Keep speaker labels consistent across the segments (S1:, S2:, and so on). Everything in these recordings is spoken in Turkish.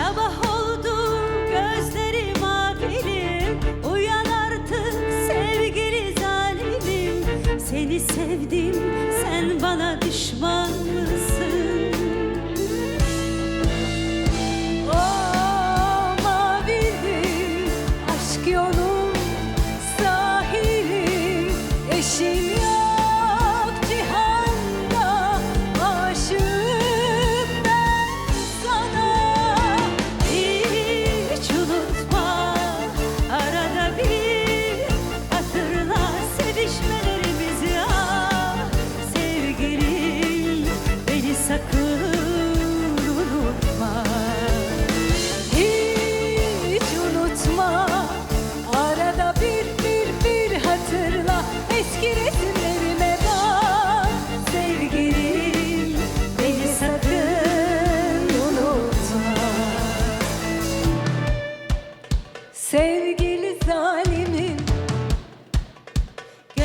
S1: sabah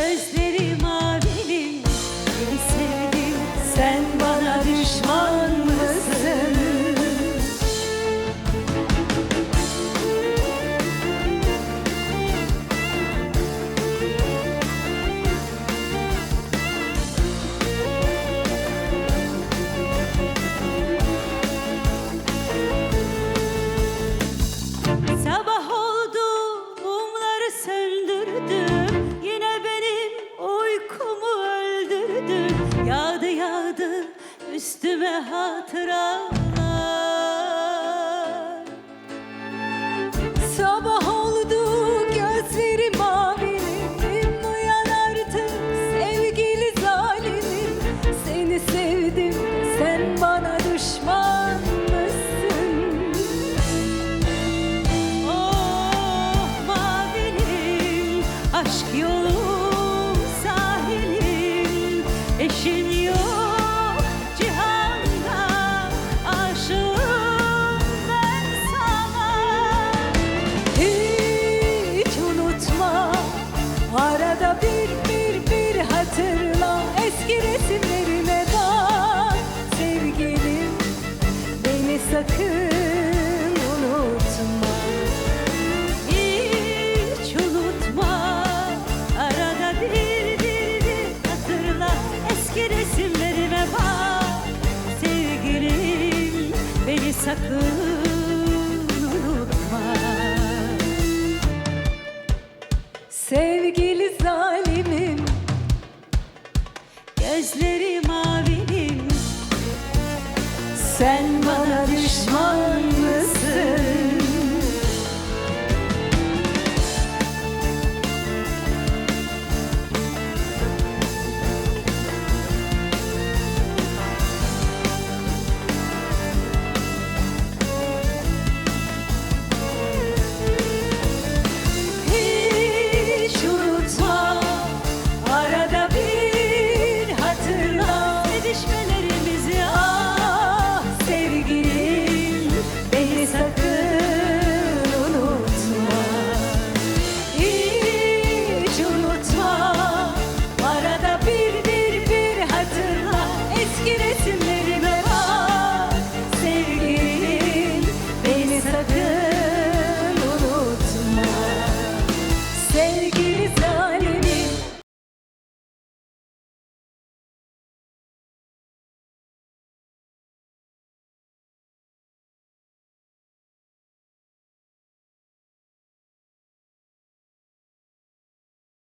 S1: Gözleri sakın unutma. Sevgili zalimim Gözleri mavinim Sen